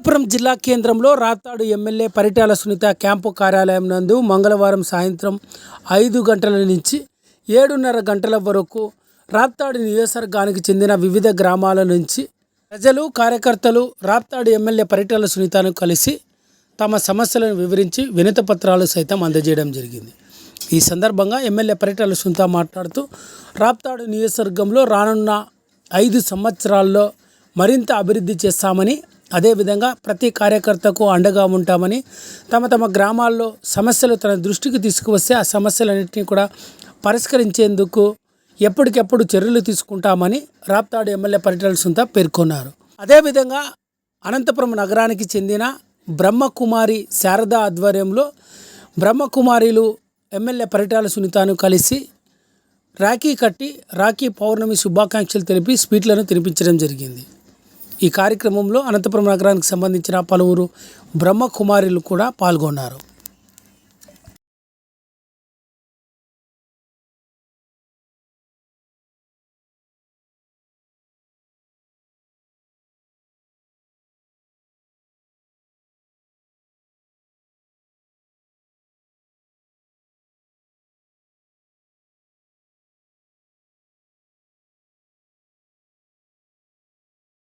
అనంతపురం జిల్లా కేంద్రంలో Raptadu MLA Paritala Sunitha camp కార్యాలయం నందు మంగళవారం సాయంత్రం ఐదు గంటల నుంచి ఏడున్నర గంటల వరకు రాప్తాడు నియోజకవర్గానికి చెందిన వివిధ గ్రామాల నుంచి ప్రజలు కార్యకర్తలు రాప్తాడు ఎమ్మెల్యే పరిటాల సునీతను కలిసి తమ సమస్యలను వివరించి వినతి పత్రాలు సైతం అందజేయడం జరిగింది. ఈ సందర్భంగా ఎమ్మెల్యే పరిటాల సునీత మాట్లాడుతూ రాప్తాడు నియోజకవర్గంలో రానున్న ఐదు సంవత్సరాల్లో మరింత అభివృద్ధి చేస్తామని అదేవిధంగా ప్రతి కార్యకర్తకు అండగా ఉంటామని తమ తమ గ్రామాల్లో సమస్యలు తన దృష్టికి తీసుకువస్తే ఆ సమస్యలన్నింటినీ కూడా పరిష్కరించేందుకు ఎప్పటికెప్పుడు చర్యలు తీసుకుంటామని రాప్తాడు ఎమ్మెల్యే పరిటాల సుంత పేర్కొన్నారు. అదేవిధంగా అనంతపురం నగరానికి చెందిన బ్రహ్మకుమారి శారద ఆధ్వర్యంలో బ్రహ్మకుమారిలు ఎమ్మెల్యే పరిటాల సునీతను కలిసి రాఖీ కట్టి రాఖీ పౌర్ణమి శుభాకాంక్షలు తెలిపి స్వీట్లను తినిపించడం జరిగింది. ఈ కార్యక్రమంలో అనంతపురం నగరానికి సంబంధించిన పలువురు బ్రహ్మకుమారిలు కూడా పాల్గొన్నారు.